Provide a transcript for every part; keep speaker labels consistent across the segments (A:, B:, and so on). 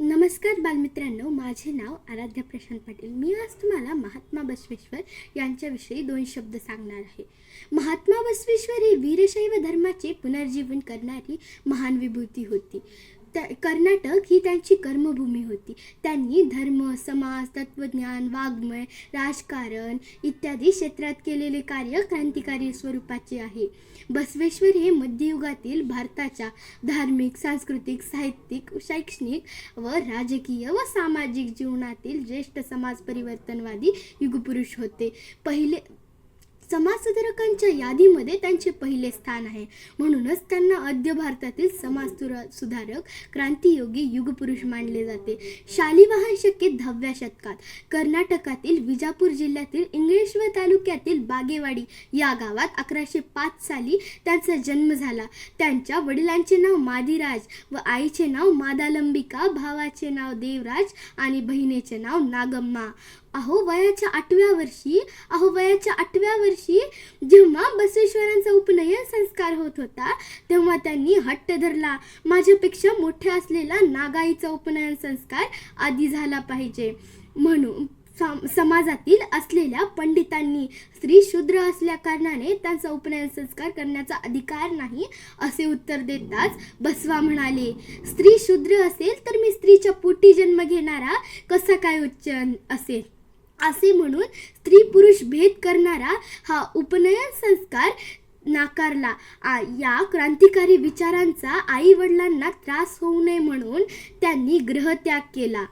A: नमस्कार बालमित्रांनो माझे नाव आराध्या प्रशांत पाटील. मी आज तुम्हाला महात्मा बसवेश्वर यांच्याविषयी दोन शब्द सांगणार आहे. महात्मा बसवेश्वर ही वीरशैव धर्माचे पुनर्जीवन करणारी महान विभूती होती. त्या कर्नाटक ही त्यांची कर्मभूमी होती. त्यांनी धर्म समाज तत्त्वज्ञान वाङ्मय राजकारण इत्यादी क्षेत्रात केलेले कार्य क्रांतिकारी स्वरूपाचे आहे. बसवेश्वर हे मध्ययुगातील भारताच्या धार्मिक सांस्कृतिक साहित्यिक शैक्षणिक व राजकीय व सामाजिक जीवनातील ज्येष्ठ समाज परिवर्तनवादी युगपुरुष होते. पहिले समाजसुधारकांच्या यादीमध्ये त्यांचे पहिले स्थान आहे. म्हणूनच त्यांना अद्य भारतातील समाज सुधारक क्रांतियोगी युगपुरुष मानले जाते. शालिवाहन शके दहाव्या शतकात. कर्नाटकातील विजापूर जिल्ह्यातील इंगळेश्वर तालुक्यातील बागेवाडी या गावात अकराशे पाच साली त्यांचा जन्म झाला. त्यांच्या वडिलांचे नाव मादिराज व आईचे नाव मादालंबिका भावाचे नाव देवराज आणि बहिणीचे नाव नागम्मा. अहो वयाच्या आठव्या वर्षी अहो वयाच्या आठव्या वर्षी जेव्हा बसवेश्वरांचा उपनयन संस्कार होत होता तेव्हा त्यांनी हट्ट धरला. माझ्यापेक्षा मोठ्या असलेला नागाईचा उपनयन संस्कार आधी झाला पाहिजे. म्हणून समाजातील असलेल्या पंडितांनी स्त्री शूद्र असल्या कारणाने त्यांचा उपनयन संस्कार करण्याचा अधिकार नाही असे उत्तर देताच बसवा म्हणाले. स्त्री शूद्र असेल तर मी स्त्रीच्या पोटी जन्म घेणारा कसा काय उच्च असेल? असे म्हणून स्त्री पुरुष भेद करणारा हा उपनयन संस्कार नाकारला. आ- या क्रांतिकारी विचारांचा आई वडिलांना त्रास होऊ नये म्हणून त्यांनी ग्रहत्याग केला.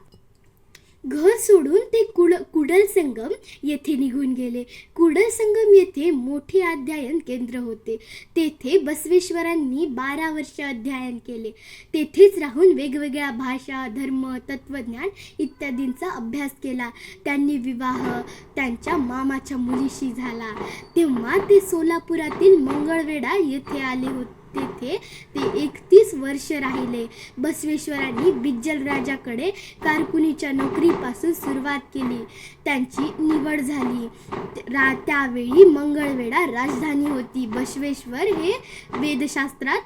A: घर सोडून ते कुड कुडल संगम येथे निघून गेले. कुडल संगम येथे मोठे अध्ययन केंद्र होते. तेथे बसवेश्वरांनी बारा वर्ष अध्ययन केले. तेथेच राहून वेगवेगळ्या भाषा धर्म तत्त्वज्ञान इत्यादींचा अभ्यास केला. त्यांनी विवाह त्यांच्या मामाच्या मुलीशी झाला. तेव्हा ते सोलापुरातील मंगळवेढा येथे आले होते. तेथे ते एकतीस वर्ष राहिले. बसवेश्वरांनी बिज्जल राजाकडे कारकुनीच्या नोकरीपासून सुरुवात केली. त्यांची निवड झाली. रा त्यावेळी मंगळवेढा राजधानी होती. बसवेश्वर हे वेदशास्त्रात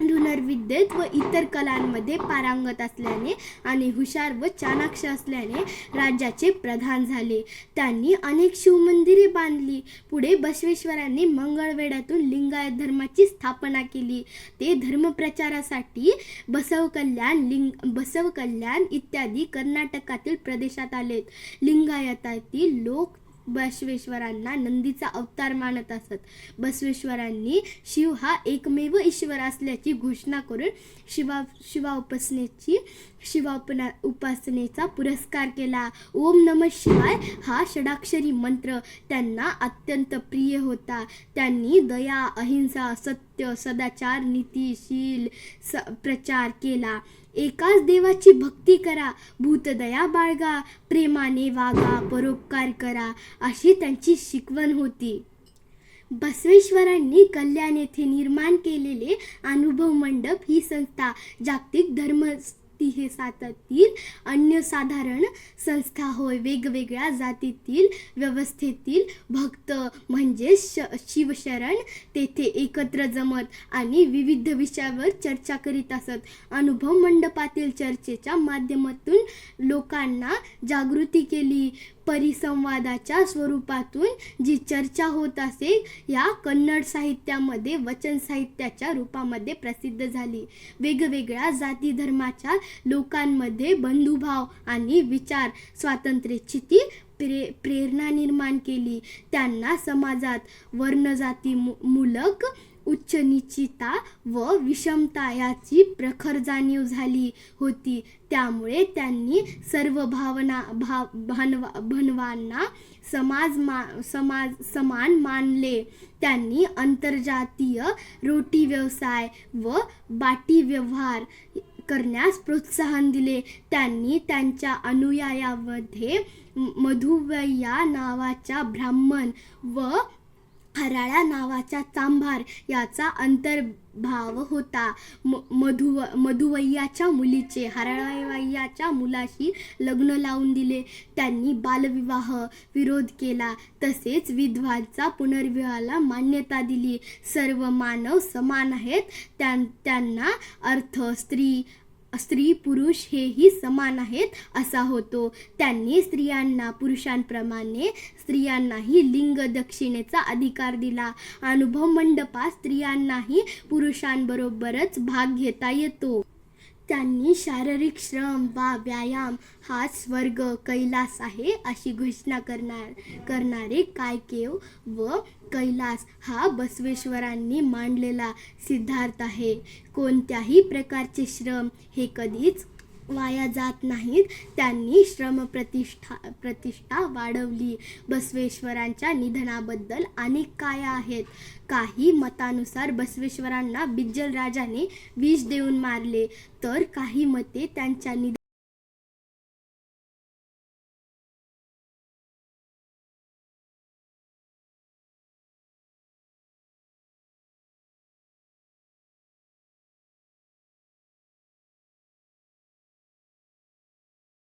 A: धनुर्विद्येत व इतर कलांमध्ये पारंगत असल्याने आणि हुशार व चाणाक्ष असल्याने राज्याचे प्रधान झाले. त्यांनी अनेक शिवमंदिरे बांधली. पुढे बसवेश्वरांनी मंगळवेढ्यातून लिंगायत धर्माची स्थापना केली. ते धर्मप्रचारासाठी बसव कल्याण लिंग बसव कल्याण इत्यादी कर्नाटकातील प्रदेशात आलेत. लिंगायतातील लोक बसवेश्वरांना नंदीचा अवतार मानत असत. बसवेश्वरांनी शिव हा एकमेव ईश्वर असल्याची घोषणा करून शिवा शिवा उपासनेची शिवापना उपासनेचा पुरस्कार केला. ओम नम शिवाय हा षडाक्षरी मंत्र त्यांना अत्यंत प्रिय होता. त्यांनी दया अहिंसा सत्य सदाचार नीतीशील स प्रचार केला. एकाच देवाची भक्ती करा. भूतदया बाळगा. प्रेमाने वागा. परोपकार करा. अशी त्यांची शिकवण होती. बसवेश्वरांनी कल्याण येथे निर्माण केलेले अनुभव मंडप ही संस्था जागतिक धर्म ती हे सातातील. अन्यसाधारण संस्था होय वेगवेगळ्या जातीतील व्यवस्थेतील भक्त म्हणजे श शिवशरण तेथे एकत्र जमत आणि विविध विषयावर चर्चा करीत असत. अनुभव मंडपातील चर्चेच्या माध्यमातून लोकांना जागृती केली. परिसंवादाच्या स्वरूपातून जी चर्चा होत असे या कन्नड साहित्यामध्ये वचन साहित्याच्या रूपामध्ये प्रसिद्ध झाली. वेगवेगळ्या जाती धर्माच्या लोकांमध्ये बंधुभाव आणि विचार स्वातंत्र्याची ती प्रे प्रेरणा निर्माण केली. त्यांना समाजात वर्णजाती मु मुलक उच्च निश्चिता व विषमता याची प्रखर जाणीव झाली होती. त्यामुळे त्यांनी सर्व भावना भाव भानवा भनवांना समाज मा समाज समान मानले. त्यांनी आंतरजातीय रोटी व्यवसाय व बाटी व्यवहार करण्यास प्रोत्साहन दिले. त्यांनी त्यांच्या अनुयायामध्ये मधुवया नावाच्या ब्राह्मण व हराळा नावाचा चांभार याचा अंतर्भाव होता. म मधुव मधुवय्याच्या मुलीचे हराळवय्याच्या मुलाशी लग्न लावून दिले. त्यांनी बालविवाह विरोध केला. तसेच विधवांचा पुनर्विवाहाला मान्यता दिली. सर्व मानव समान आहेत. त्यां त्यांना अर्थ स्त्री स्त्री पुरुष हेही समान आहेत असा होतो. त्यांनी स्त्रियांना पुरुषांप्रमाणे स्त्रियांनाही लिंग दक्षिणेचा अधिकार दिला. अनुभव मंडपात स्त्रियांनाही पुरुषांबरोबरच भाग घेता येतो. त्यांनी शारीरिक श्रम वा व्यायाम हा स्वर्ग कैलास आहे अशी घोषणा करणार करणारे कायकेव व कैलास हा बसवेश्वरांनी मांडलेला सिद्धार्थ आहे. कोणत्याही प्रकारचे श्रम हे कधीच वाया जात नाहीत. त्यांनी श्रम प्रतिष्ठा प्रतिष्ठा वाढवली. बसवेश्वरांच्या निधनाबद्दल अनेक काय आहेत? काही मतानुसार बसवेश्वरांना बिज्जल राजाने विष देऊन मारले. तर काही मते त्यांच्या निधन